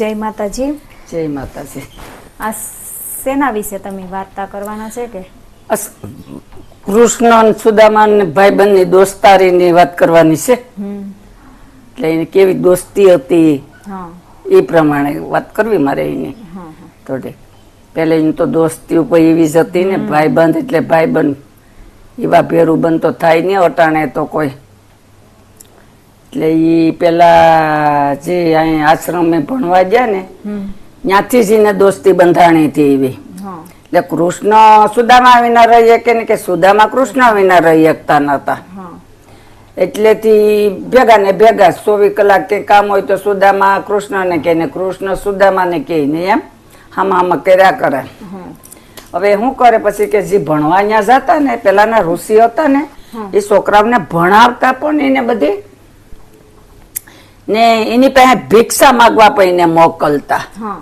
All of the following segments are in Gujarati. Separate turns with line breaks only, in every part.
જય માતાજી.
જય માતાજી.
આ શેના વિશે તમે વાર્તા કરવાના છે કે?
કૃષ્ણ અને સુદામા અને ભાઈબંધની દોસ્તારીની વાત કરવાની છે. એટલે એની કેવી દોસ્તી હતી એ પ્રમાણે વાત કરવી મારે એની. થોડી પેલે એની તો દોસ્તી ઉપર એવી જ હતી ને ભાઈબંધ એટલે ભાઈબંધ. એવા ભેરું બંધ તો થાય નહીં અટાણે તો કોઈ એટલે એ પેલા જે અહીં આશ્રમે ભણવા ગયા ને ત્યાંથી જ એને દોસ્તી બંધાણી હતી એવી. એટલે કૃષ્ણ સુદામા વિના રહી શકે ને કે સુદામા કૃષ્ણ વિના રહી શકતા નતા. એટલેથી ભેગા ને ભેગા ચોવીસ કલાક કે કામ હોય તો સુદામા કૃષ્ણને કે ને કૃષ્ણ સુદામાને કે ને એમ હામાં હામાં કર્યા કરે. હવે શું કરે પછી કે જે ભણવા ત્યાં જતા ને પેલાના ઋષિ હતા ને એ છોકરાઓને ભણાવતા પણ એને બધી ને એની પાસે ભિક્ષા માગવા પણ એને મોકલતા.
હા.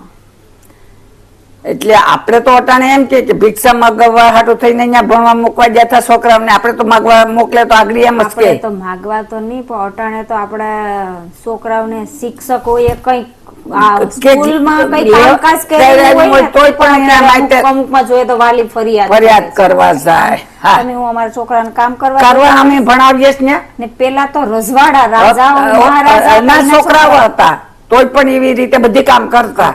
એટલે આપણે તો અટાણે એમ કે કે ભિક્ષા માગવા હાટું થઈને અહીંયા ભણવા મૂકવા જતા છોકરાઓને આપણે તો માગવા મોકલે તો આગળ એમ જ કે.
તો માગવા તો નહીં પણ અટાણે તો આપણા છોકરાઓને શિક્ષકોએ કંઈક સ્કૂલમાં કઈ કામકાજ
કરેલું
કરેલું હોય
હોય પણ એના
ત્યારે
માટે-
અમુક- અમુકમાં જોઈએ તો વાલી ફરિયાદ
ફરિયાદ કરવા જાય હા.
હું અમારા છોકરાને કામ કરવા
કરવા અમે ભણાવીએ ને?
ને પેલા તો રજવાડા રાજાઓ મહારાજા
છોકરાઓ. હતા. તોય પણ એવી રીતે બધી કામ કરતા.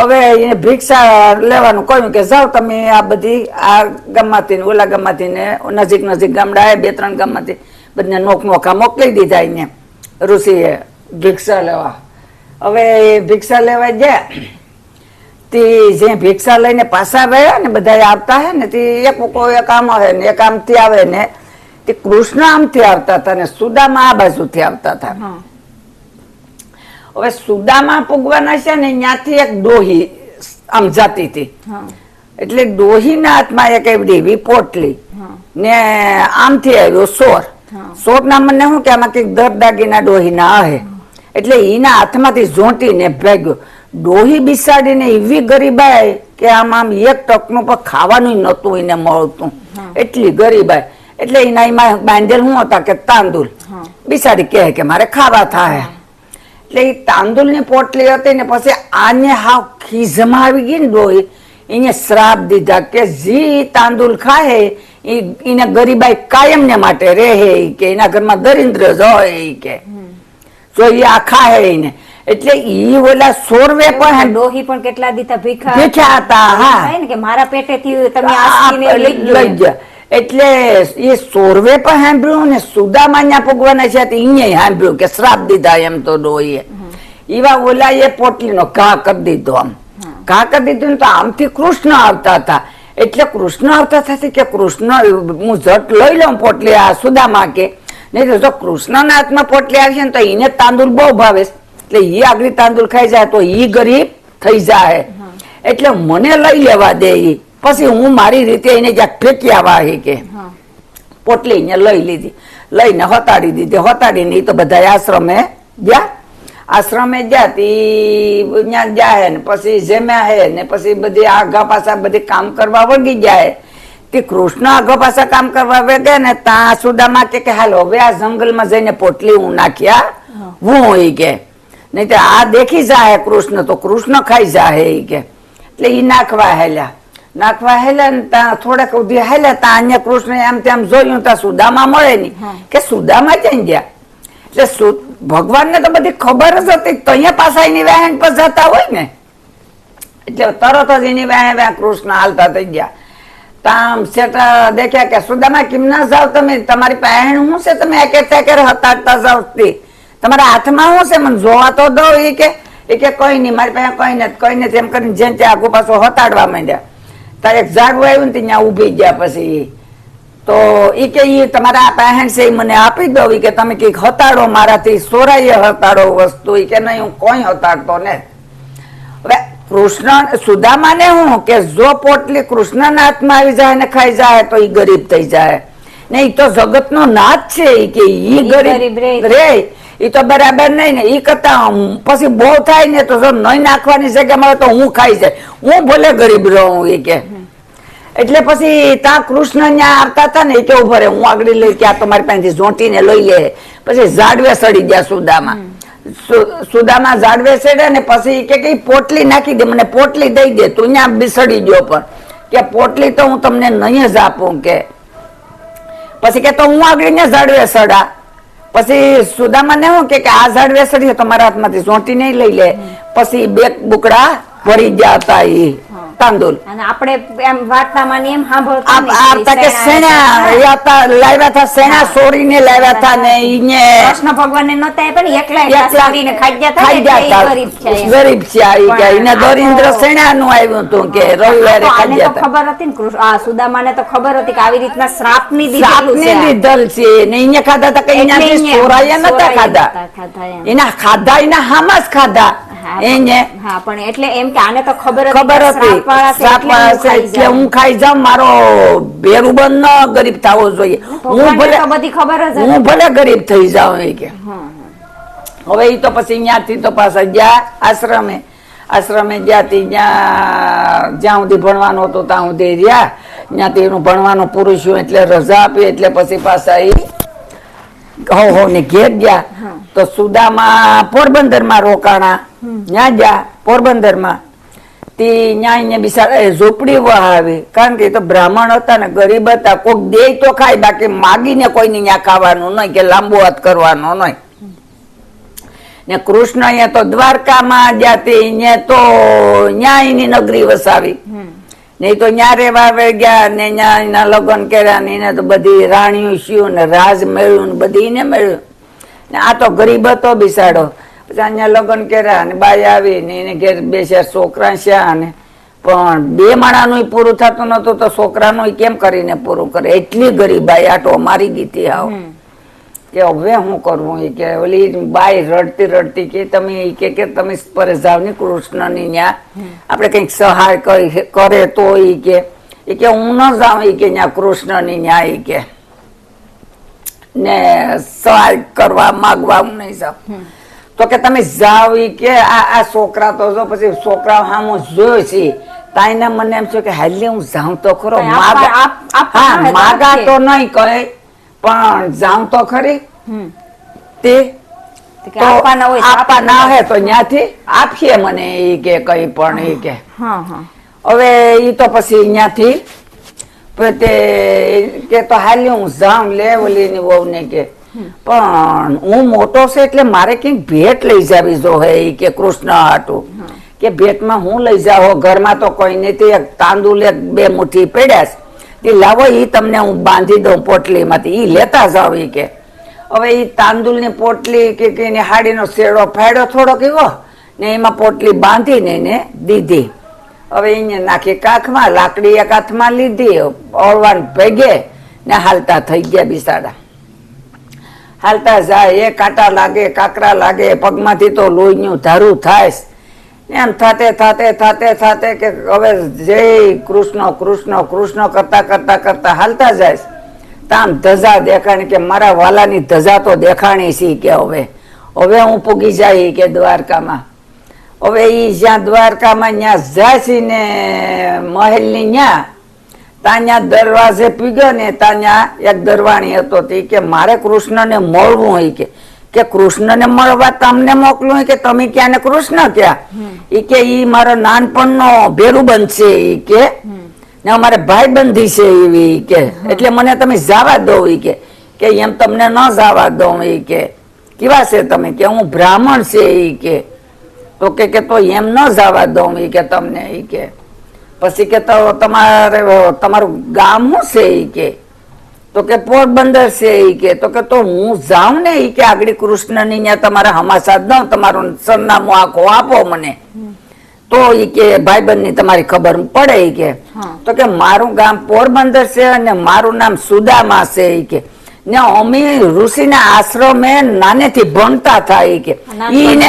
હવે એને ભિક્ષા લેવાનું કહ્યું કે જાઓ તમે આ બધી આ ગામમાંથી ને ઓલા ગામમાંથી ને નજીક નજીક ગામડા બે ત્રણ ગામમાંથી બધને નોક નોખા મોકલી દીધા એને. ઋષિએ ભિક્ષા લેવા. હવે એ ભિક્ષા લેવા ગયા. તે જે ભિક્ષા લઈને પાછા ગયા ને બધા આવતા હે ને તે એક એક આમ આવે ને એક આમથી આવે ને તે કૃષ્ણ આમથી આવતા હતા ને સુદામા આ બાજુથી આવતા હતા. હવે સુદામા પૂગવાના છે ને ત્યાંથી એક ડોહી આમ જાતી હતી. એટલે ડોહીના હાથમાં એક એવડી એવી પોટલી ને આમથી આવ્યો સોર. સોર ના મને શું કે આમાં કંઈક દર દાગીના ડોહીના આહે એટલે એના હાથમાંથી ઝોંટીને ભાગ્યો ડોહી બિસાડીને એવી ગરીબાઈ કે આમ આમ એક ટકનું પણ ખાવાનું નહોતું એને મળતું. એટલી ગરીબાઈ એટલે એના એમાં બાંધેલ શું હતા કે તાંદુલ. બિસાડી કહે કે મારે ખાવા થાય. એટલે એ તાંદુલની પોટલી હતી ને પછી આને હાવ ખીજમાં આવી ગઈ ને ડોહી. એને શ્રાપ દીધા કે જી તાંદુલ ખાય એને ગરીબાઈ કાયમ ને માટે રહે કે એના ઘરમાં દરિદ્ર જ હોય કે. જો એ આખા હેળીને એટલે ઈ ઓલા સોરવે પણ
ડોહી પણ કેટલા દીધા ભીખા?
ભીખા હતા, હા.
ને કે મારા પેટેથી તમે
આ
લઈ ગયો.
એટલે એ સોરવે પણ સાંભળ્યું ને સુદામાન્યા છે તે અહીંયા સાંભળ્યું કે શ્રાપ દીધા એમ તો ડોહીએ. એવા ઓલા એ પોટલીનો ઘા કરી દીધો આમ. ઘા કરી દીધું ને તો આમથી કૃષ્ણ આવતા હતા. એટલે કૃષ્ણ આવતા થતી કે કૃષ્ણ હું ઝટ લઈ લઉં પોટલી આ સુદામા કે નહીં તો જો કૃષ્ણના હાથમાં પોટલી આવશે ને તો એને તાંદુલ બહુ ભાવે. એટલે ઈ આગળ તાંદુલ ખાઈ જાય તો ઈ ગરીબ થઈ જાય એટલે મને લઈ લેવા દે એ પછી હું મારી રીતે એને ક્યાંક ફેંકી આવા હે કે. પોટલી એને લઈ લીધી. લઈને હતાડી દીધી. હતાડીને એ તો બધા આશ્રમે ગયા. આશ્રમે ગયા તી ત્યાં જાય ને પછી જેમ્યા હે ને પછી બધી આગા પાછા બધી કામ કરવા વળગી હે તે કૃષ્ણ આગો પાછા કામ કરવા વેગે ને ત્યાં સુદામા કે હાલ હવે આ જંગલમાં જઈને પોટલી હું નાખ્યા હું. હોય કે. નહીં તો આ દેખી જાય કૃષ્ણ તો કૃષ્ણ ખાઈ જાય એ કે. એટલે એ નાખવા હેલ્યા. નાખવા હેલ્યા ને ત્યાં થોડાક સુધી હેલ્યા ત્યાં અન્ય કૃષ્ણ એમ તેમ જોયું ત્યાં સુદામા મળે નહીં કે સુદામા ક્યાં ગયા. એટલે ભગવાનને તો બધી ખબર જ હતી તો અહીંયા પાછા એની વહેણ પર જતા હોય ને. એટલે તરત જ એની વહેણ વહેણ કૃષ્ણ હાલતા થઈ ગયા. તામ સેટા દેખ્યા કે સુદામા કેમ ના જાવ તમે? તમારી પહેણ શું છે? તમે એકે તેકે હતાડતા જાવ તમારા હાથમાં શું છે? મને જોવા તો દો એ કે. એ કે કોઈ નહીં, મારી પાસે કોઈ નથી કોઈ નથી. એમ કરીને જેમ ત્યાં આગુ પાછું હતાડવા માંડ્યા. તારે એક ઝાડવું આવ્યું ને ત્યાં ઊભી ગયા પછી એ તો એ કે એ તમારા પહેણ છે એ મને આપી દો. એ કે તમે કંઈક હતાડો મારાથી, સોરાઈએ હતાડો વસ્તુ. એ કે નહીં, હું કોઈ હતાડતો ને હવે કૃષ્ણ સુદામાને હું કે જો પોટલી કૃષ્ણના હાથમાં આવી જાય ને ખાઈ જાય તો એ ગરીબ થઈ જાય. ને એ તો જગતનો નાથ છે ઈ કે ઈ
ગરીબ
રે. એ તો બરાબર નહીં ને એ કરતા પછી બહુ થાય ને તો જો નહીં નાખવાની જગ્યામાં તો હું ખાઈ જાય. હું ભલે ગરીબ રહું એ કે. એટલે પછી ત્યાં કૃષ્ણ ત્યાં આવતા હતા ને એ કેવું ભરે હું આગળ લઈ કે આ તમારી પાસેથી ઝોંટીને લઈ લે. પછી ઝાડવે સડી ગયા સુદામાં. સુદામા ઝાડવે ચડે ને પછી કે કઈ પોટલી નાખી દે, મને પોટલી દઈ દે, તું ત્યાં બિસડી ગયો પણ. કે પોટલી તો હું તમને નહીં જ આપું, કે. પછી કે તો હું આગળ ને ઝાડવે સડા પછી સુદામાને હું કે આ ઝાડવે સડી તમારા હાથમાંથી સોંટી નહીં લઈ લે. પછી બે બુકડા ભરી ગયા હતા ઈ. તાંદુલ.
અને આપણે એમ વાર્તામાં ને એમ સાંભળતા
આ
કે
લાવ્યા હતા લાવ્યા હતા ઈને.
કૃષ્ણ ભગવાનને નહોતા એકલા એકલા ખાઈ ગયા. ગરીબ છે.
ગરીબ છે આ ઈ કે
પણ
એને
તો-
આવ્યું હતું કે રવિવારે ખાઈ ગયા
ખબર હતી ને કૃષ્ણ આ સુદામાને તો ખબર હતી કે આવી રીતના શ્રાપની દીધેલું છે.
લીધેલ છે. ને ઈને ખાધા હતા કે સોરાયા નતા ખાધા. એના ખાધા એના હામાં જ ખાધા.
હા, પણ એટલે એમ કે આને તો ખબર
ખબર હતી.
શ્રાપવાળા છે,
શ્રાપવાળા
એટલે
છે
હું ખાઈ જાઉં.
હું ખાઈ જાઉં મારો બેરુબંધ ન ગરીબ થવો જોઈએ. હું ભલે
બધી ખબર જ
હું ભલે ગરીબ થઈ જાઉં એ કે. હવે એ તો પછી ત્યાંથી તો પાછા ગયા આશ્રમે. આશ્રમે ગયા તી જ્યાં જ્યાં સુધી ભણવાનું હતું ત્યાં સુધી રહ્યા. ત્યાંથી એનું ભણવાનું પૂરું છું એટલે રજા આપી એટલે પછી પાછા ઈ હો હો ને ઘેર ગયા તો સુદામાં પોરબંદરમાં રોકાણા. ત્યાં ગયા પોરબંદરમાં. તે ત્યાં એને બિચારા એ ઝૂંપડી વહાવી કારણ કે એ તો બ્રાહ્મણ હતા ને ગરીબ હતા. કોક દે તો ખાય બાકી માગીને કોઈને ત્યાં ખાવાનું નહીં કે લાંબો હાથ કરવાનો નહીં ને કૃષ્ણ અહીંયા તો દ્વારકામાં જ્યાં તે અહીંયા તો ન્યાયની નગરી વસાવી. નહીં તો ન્યા રેવા આવે ગયા ને ન્યા એના લગ્ન કર્યા ને એને તો બધી રાણીઓ શિયું ને રાજ મેળ્યું ને બધી એને મેળ્યું. ને આ તો ગરીબ હતો બિસાડો. પછી અહીંયા લગ્ન કર્યા ને બાઈ આવી ને એને ઘેર બે ચાર છોકરા છે ને પણ બે માણાનું પૂરું થતું નતું તો છોકરાનું કેમ કરીને પૂરું કરે? એટલી ગરીબાઈ આટો મારી આવું આવ કે હવે હું કરવું? એ કે ઓલી બાઈ રડતી રડતી કે તમે એ કે કે તમે પર જાવ ને કૃષ્ણની ન્યા. આપણે કંઈક સહાય કરી કરે તો એ કે. એ કે હું ન જાઉં એ કે ન્યા કૃષ્ણની ન્યા એ કે. ને સહાય કરવા માગવા હું નહીં જાઉં. તો કે તમે જાઓ ઈ કે આ આ છોકરા તો જો પછી છોકરા સામું જોયો છે. તાઈને મને એમ છે કે હાલી હું જાઉં તો ખરો. માગા હા માગા તો નહીં કહે પણ જાઉં તો ખરી. તે
આપવાના હોય
આપવાના હે તો ત્યાંથી આપીએ મને એ કે કઈ પણ એ કે. હવે એ તો પછી ત્યાંથી તે કે તો હાલી હું જાઉં લે ઓલી ની વહુ ને કે પણ હું મોટો છે એટલે મારે કંઈક ભેટ લઈ જાવી જો હે એ કે કૃષ્ણ હાટું. કે ભેટમાં હું લઈ જાવ ઘરમાં તો કોઈ નથી. એક તાંદુલ એક બે મુઠ્ઠી પડ્યા છે. એ લાવો એ તમને હું બાંધી દઉં પોટલીમાંથી. એ લેતા જાવ એ કે. હવે એ તાંદુલની પોટલી કે એની હાડીનો શેડો ફાડ્યો થોડોક એવો, ને એમાં પોટલી બાંધીને એને દીધી. હવે એને નાખી કાખમાં, લાકડી એક હાથમાં લીધી, ઓળવાન ભેગે, ને હાલતા થઈ ગયા બિસાડા. હાલતા જાય, એ કાંટા લાગે, કાકરા લાગે, પગમાંથી તો લોહીનું ધારું થાય. એમ થાતે થાતે થાતે થાતે કે હવે જય કૃષ્ણ કૃષ્ણ કૃષ્ણ કરતા કરતા કરતા હાલતા જાય તામ ધજા દેખાણી કે મારા વાલાની ધજા તો દેખાણી છે કે હવે. હવે હું પૂગી જાય કે દ્વારકામાં. હવે ઈ જ્યાં દ્વારકામાં ત્યાં જાય છે ને મહેલની ત્યાં ત્યાં દરવાજે પીગ્યો ને ત્યાં એક દરવાણી હતો તે કે મારે કૃષ્ણને મળવું હોય કે. કે કૃષ્ણને મળવા તમને મોકલું કે તમે ક્યાં ને કૃષ્ણ ક્યાં? ઈ કે ઈ મારો નાનપણનો ભેરુબંધ છે એ કે. ને અમારે ભાઈબંધી છે એવી કે. એટલે મને તમે જવા દો ઈ કે. કે એમ તમને ન જવા દો ઈ કે. કેવા છે તમે? કે હું બ્રાહ્મણ છે ઈ કે. તો કે કે તો એમ ન જવા દો ઈ કે તમને ઈ કે. પછી કે તો તમારે, તમારું ગામ શું છે ઈ કે. તો કે પોરબંદર છે ઈ કે. તો કે તો હું જાઉં ને એ કે આગળ કૃષ્ણની ત્યાં તમારે હમાસા દઉં તમારું સરનામું આખો આપો મને. તો ઈ કે ભાઈબંધની તમારી ખબર પડે એ કે. તો કે મારું ગામ પોરબંદર છે અને મારું નામ સુદામા છે ઈ કે. ને અમે ઋષિના આશ્રમે નાનેથી ભણતા થાય એ કે. ઈને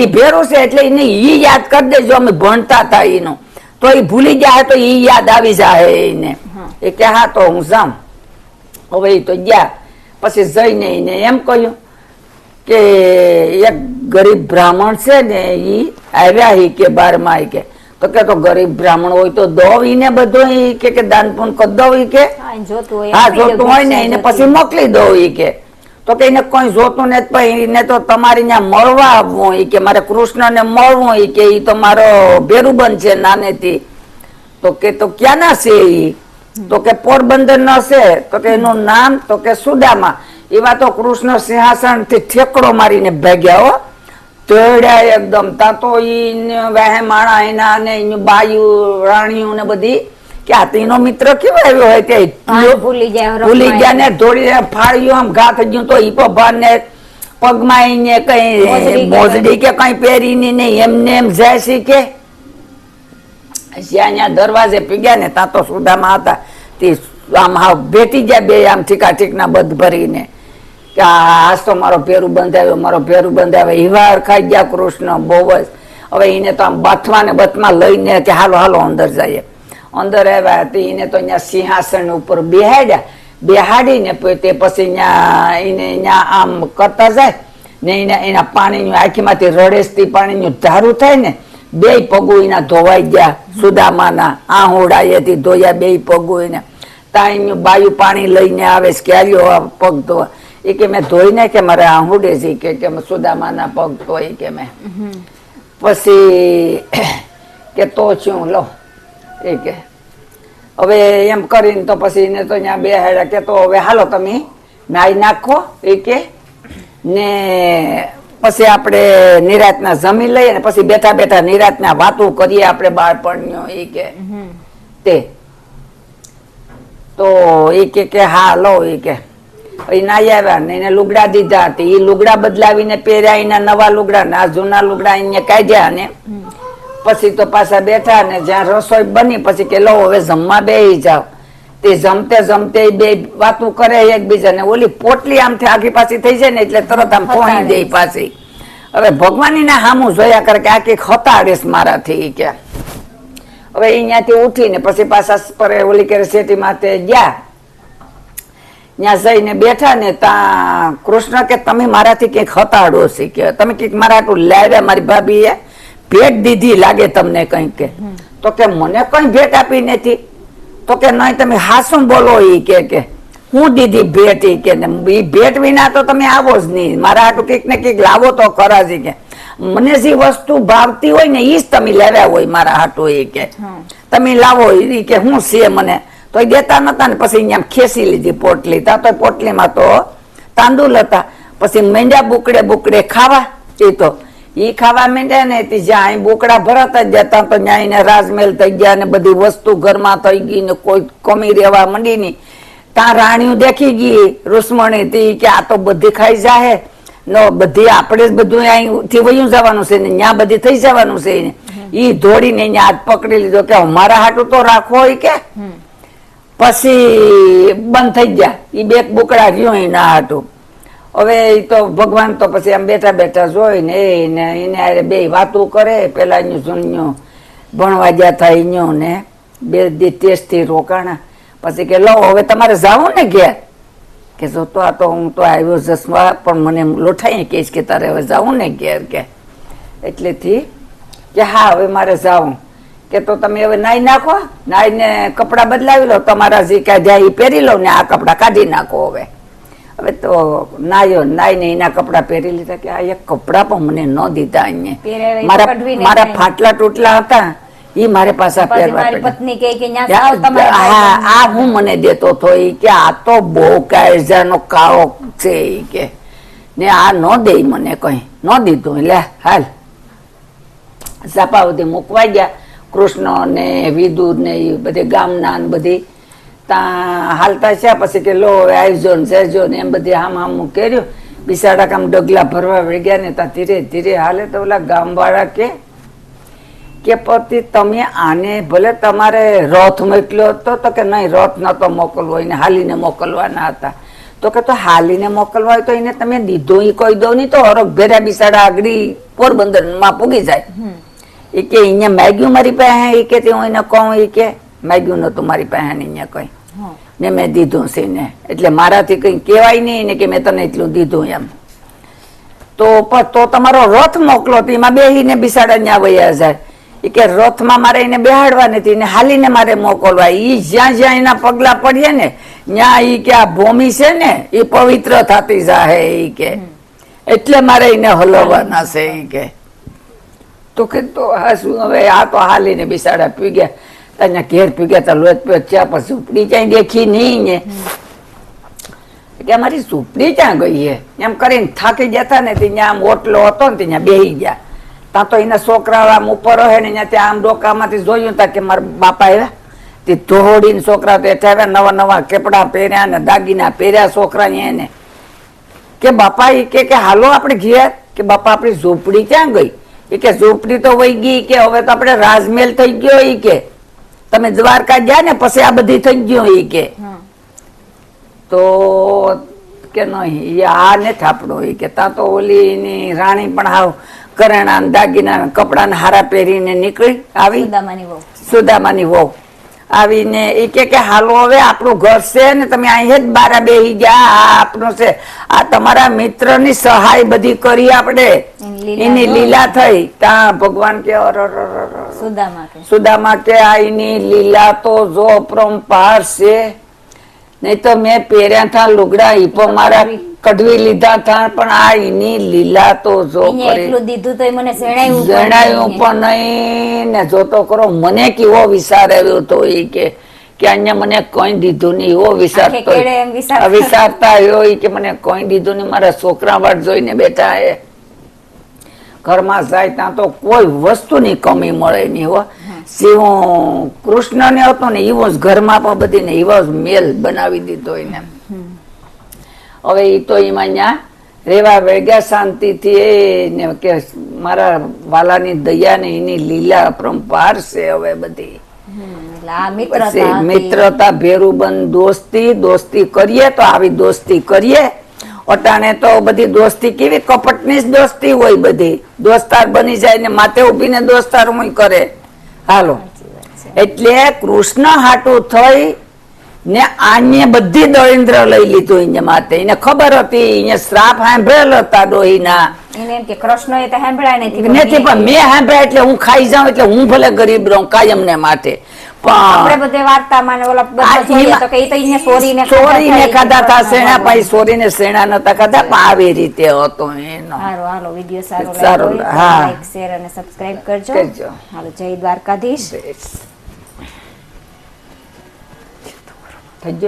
ઈ ભેરું છે એટલે એને ઈ યાદ કરી દેજો અમે ભણતા હતા એનું તો એ ભૂલી જાય તો ઈ યાદ આવી જાય એને એ કે હા તો હું જાઉં. હવે તો ગયા પછી જઈને એને એમ કહ્યું કે એક ગરીબ બ્રાહ્મણ છે ને એ આવ્યા ઈ કે બારમાં કે તો કે તો ગરીબ બ્રાહ્મણ હોય તો દો ઈને બધું ઈ કે કે દાન પુન કર દો ઈ કે
હા, જોતું હોય
હા ને એને પછી મોકલી દો ઈ કે તો કે એને કોઈ જોતું ને એને તો તમારી ત્યાં મળવા આવવું ઈ કે મારે કૃષ્ણને મળવું ઈ કે ઈ તો મારો ભેરુબન છે નાનેથી તો કે તો ક્યાંના છે ઈ તો કે પોરબંદર ન છે તો કે એનું નામ તો કે સુદામા. એવા તો કૃષ્ણ સિંહાસનથી ઠેકડો મારીને ભાગ્યા હો. તેડ્યા એકદમ. તા તો ઈ વહે માણા એના ને બાયુ રાણીઓ ને બધી. કે આ તેનો મિત્ર કેવો આવ્યો હોય તે
ભૂલી ગયા
ભૂલી ગયા ને ધોળી ફાળ્યું આમ ઘા થઈ ગયું તો ઈપો ભાન ને પગમાં કઈ
કે
મોજડી કે કઈ પહેરીની ને એમને એમ જાય છે કે ત્યાં દરવાજે પીગ્યા ને ત્યાં તો સુદામાં હતા. તે આમ હાવ ભેટી ગયા બે આમ ઠીકા ઠીકના બધ ભરીને કે આજ તો મારો ભેરું બંધાવ્યો મારો ભેરું બંધાવ્યો હિવાર ખાઈ ગયા કૃષ્ણ, બહુ જ. હવે એને તો આમ બથમાં ને બથમાં લઈને કે હાલો હાલો, અંદર જઈએ. અંદર આવ્યા તો એને તો અહીંયા સિંહાસન ઉપર બેહાડ્યા. બેહાડીને તે પછી અહીંયા એને અહીંયા આમ કરતા જાય ને એના એના પાણીનું આંખીમાંથી રડેસથી પાણીનું ધારું થાય ને બે પગુ એના ધોવાઈ ગયા સુદામાના આહુડાએથી ધોયા બે પગુ એને ત્યાં બાયું પાણી લઈને આવે છે કે આ પગ ધોવા? એ કે મેં ધોઈને કે મારે આહુડે છે કે કે સુદામાના પગ ધોઈ કે મેં. પછી કે તો છું લો. એ કે હવે એમ કરીને તો પછી એને તો ત્યાં બે હેડા કે તો હવે હાલો તમે નાઈ નાખો એ કે ને પછી આપણે નિરાતના જમી લઈએ ને પછી બેઠા બેઠા નિરાતના વાતો કરીએ આપણે બાળપણનો એ કે. તે. તો એ કે કે હા લો એ કે. એ ના આવ્યા ને એને લુગડા દીધા હતી એ લુગડા બદલાવીને પહેર્યા એના નવા લુગડા ને આ જૂના લુગડા એને કાઢ્યા ને. પછી તો પાછા બેઠા ને જ્યાં રસોઈ બની પછી કે લો હવે જમવા બેસી જાવ તે જમતે જમતે બે વાતું કરે એકબીજાને. ઓલી પોટલી આમથી આખી પાછી થઈ જાય ને એટલે તરત આમ પોણી દે. પાછી. હવે ભગવાનની હામું જોયા કરે કે આ કંઈક મારાથી કે. હવે અહીંયાથી ઉઠીને પછી પાછા પર ઓલી કે શેટી માથે ગયા. ત્યાં જઈને બેઠા ને ત્યાં કૃષ્ણ કે તમે મારાથી કંઈક હતાડો છે કે. તમે કંઈક મારા આટલું લાવ્યા મારી ભાભીએ? ભેટ દીધી લાગે તમને કંઈક કે. તો કે મને કઈ ભેટ આપી નથી? તો કે નહીં તમે હાસું બોલો ઈ કે કે હું દીધી ભેટ ઈ કે ને ઈ ભેટ વિના તો તમે આવો જ નહીં. મારા હાટું કંઈક ને કંઈક લાવો તો ખરા જ કે. મને જે વસ્તુ ભાવતી હોય ને ઈ જ તમે લેવ્યા હોય મારા હાટું એ કે. તમે લાવો ઈ કે હું છે મને. તો એ દેતા નતા ને પછી અહીંયા ખેસી લીધી પોટલી. તા તો પોટલીમાં તો તાંદુલ હતા. પછી મેંડા બુકડે બુકડે ખાવા એ તો ઈ ખાવા માંડ્યા ને તે જ્યાં અહીં બોકડા ભરત જ જતા તો ત્યાં એને રાજમહેલ થઈ ગયા ને બધી વસ્તુ ઘરમાં થઈ ગઈ ને કોઈ કમી રહેવા માંડી ની ત્યાં રાણીઓ દેખી ગઈ રૂસમણી તી કે આ તો બધી ખાઈ જાહે. નો બધી આપણે જ બધું અહીંથી વયું જવાનું છે ને ત્યાં બધી થઈ જવાનું છે ઈ દોડીને એને હાથ પકડી લીધો કે મારા હાટું તો રાખો હોય કે. પછી બંધ થઈ ગયા. ઈ બે બોકડા રહ્યો એના હાટું. હવે એ તો ભગવાન તો પછી આમ બેઠા બેઠા જોઈ ને એને એને આરે બે વાતો કરે પેલા એનું જૂન્યું ભણવા ગયા હતા એનું ને, બે દી ટેસ્ટથી રોકાણા. પછી કે, લો, હવે તમારે જાવું ને ઘેર? કે, જો તો આ તો હું તો આવ્યો જસવા, પણ મને લોઠાઈ કહીશ કે તારે હવે જાવું ને ઘેર કે. એટલેથી કે, હા, હવે મારે જાવું. કે, તો તમે હવે નાઈ નાખો, નાઈને કપડાં બદલાવી લો, તમારા જે કાઢ્યા એ પહેરી લો ને આ કપડાં કાઢી નાખો હવે. હવે તો નાયો નાઈને એના કપડાં પહેરી લીધા કે આ એક કપડાં પણ મને ન દીધા અહીંયા મારા મારા ફાટલા તૂટલા હતા એ મારે પાછા પહેરવા હા આ હું મને દેતો તો એ કે આ તો બહુ કાયજાનો કાળો છે ઈ કે. ને આ ન દે મને કઈ ન દીધું. લે હાલ. સાપાવતી મૂકવા ગયા કૃષ્ણ ને વિદુર ને એ બધે ગામના બધી ત્યાં હાલતા છે પછી કે લો હવે આવજો ને જજો ને એમ બધી આમ આમ કર્યું. બિસાડા કામ ડગલા ભરવા વળગ્યા ને ત્યાં ધીરે ધીરે હાલે તો ઓલા ગામવાળા કે કે પતિ તમે આને ભલે તમારે રથ મોકલ્યો હતો તો કે નહીં રથ નતો મોકલવો એને હાલીને મોકલવાના હતા. તો કે તો હાલીને મોકલવા હોય તો એને તમે દીધો એ કહી દો નહીં તો હરખ ભેરા બિસાડા આગળ પોરબંદરમાં પૂગી જાય. એ કે અહીંયા માગ્યું મારી પાસે એ કે હું એને કહું એ કે માગ્યું નતું મારી પાસે અહીંયા કઈ. ને મેં દીધું છે ને એટલે મારાથી કઈ કહેવાય નહીં ને કે મેં તને એટલું દીધું એમ. તો તો તમારો રથ મોકલો તો એમાં બેહીને બિસાડા ન્યા વયા જાય. એ કે રથમાં મારે એને બેહાડવા નથી ને હાલીને મારે મોકલવા. એ જ્યાં જ્યાં એના પગલા પડીએ ને, ત્યાં એ કે આ ભૂમિ છે ને એ પવિત્ર થતી જાહે એ કે. એટલે મારે એને હલવવાના છે એ કે. તો કે તો હા શું હવે આ તો હાલીને બિસાડા પી ગયા. ત્યાં ઘેર પી ગયા તા લોટ પીઓ પણ સુપડી ક્યાંય દેખી નહીં ને. એટલે અમારી સુપડી ક્યાં ગઈ હે. એમ કરીને થાકી જતા ને ત્યાં આમ ઓટલો હતો ને ત્યાં બેહી ગયા. ત્યાં તો એના છોકરા આમ ઉપર હે ને ત્યાં આમ ડોકામાંથી જોયું તા કે મારા બાપા આવ્યા. તે ધોડીને છોકરા તો એઠા આવ્યા, નવા નવા કપડા પહેર્યા ને દાગીના પહેર્યા છોકરા એને કે બાપા એ કે કે હાલો આપણે ઘેર. કે બાપા, આપણી ઝૂંપડી ક્યાં ગઈ? એ કે ઝૂંપડી તો વહી ગઈ કે હવે તો આપણે રાજમહેલ થઈ ગયો એ કે. તમે દ્વારકા ગયા ને પછી આ બધી થઈ ગયું ઈ કે. તો કે નહીં એ આ ને થાપડો ઈ કે ત્યાં તો ઓલી ની રાણી પણ હાવ કરેણા દાગીના ને કપડા ને હારા પહેરીને નીકળી આવી.
સુદામાની વહુ.
સુદામાની વહુ. આવીને એ કે કે હાલો હવે આપણું ઘર છે ને તમે અહીં જ બારા બેહી ગયા. આ આપણું છે. આ તમારા મિત્રની સહાય બધી કરી આપણે.
એની લીલા
થઈ. ત્યાં ભગવાન કે
સુદામા કે.
આ એની લીલા તો જો અપરંપાર છે. નહીં તો મેં પહેર્યા થા લુગડા ઈ મારા કઢવી લીધા થા પણ આ એની લીલા તો જો
એટલું દીધું તો મને જણાયું પણ
જણાયું
નહીં.
પણ નહીં ને જોતો કરો મને કેવો વિચાર આવ્યો તો એ કે કે અહીંયા મને કોઈ દીધું નહીં એવો વિચાર
આંખે
તો
કેળે એમ વિચાર
આ વિચારતા આવ્યો કે મને કોઈ દીધું નહીં મારા છોકરા વાળ જોઈને બેઠા એ ઘરમાં જાય ત્યાં તો કોઈ વસ્તુની કમી મળે નહીં હો. જેવું કૃષ્ણને હતો ને એવો જ ઘરમાં પણ બધી ને એવો જ મેલ બનાવી દીધો એને. હવે એ તો એમાં ત્યાં રેવા વેગ્યા શાંતિથી એ ને કે મારા વાલાની દયા ને એની લીલા પરંપાર છે હવે બધી.
મિત્રતા
ભેરુબંધ દોસ્તી દોસ્તી કરીએ તો આવી દોસ્તી કરીએ. અટાણે તો બધી દોસ્તી કેવી? કપટની જ દોસ્તી હોય બધી. દોસ્તાર બની જાય ને માથે ઉભીને દોસ્તાર હું કરે. હાલો. એટલે કૃષ્ણ હાટું થઈ ને આને બધી દળિન્દ્ર લઈ લીધું એને માથે એને ખબર હતી એને શ્રાપ સાંભળેલ હતા ડોહીના
કૃષ્ણ એ તો સાંભળ્યા નથી.
નથી પણ મેં સાંભળ્યા એટલે હું ખાઈ જાઉં એટલે હું ભલે ગરીબ રહું કાયમ ને માટે.
આપણે બધે વાર્તામાં ઓલા બધા જોઈએ તો કે તો ઈને સોરીને
ચોરીને ખાધા તા
કૃષ્ણ
પાઈ ચોરીને શેણા નતા ખાધા પણ આવી રીતે હતો એનો.
હારો હાલો વિડિયો સારો
સારો, હા.
લાઈક શેર અને સબસ્ક્રાઇબ કરજો.
કરજો.
હાલો જય દ્વારકાધીશ.
થઈ ગયો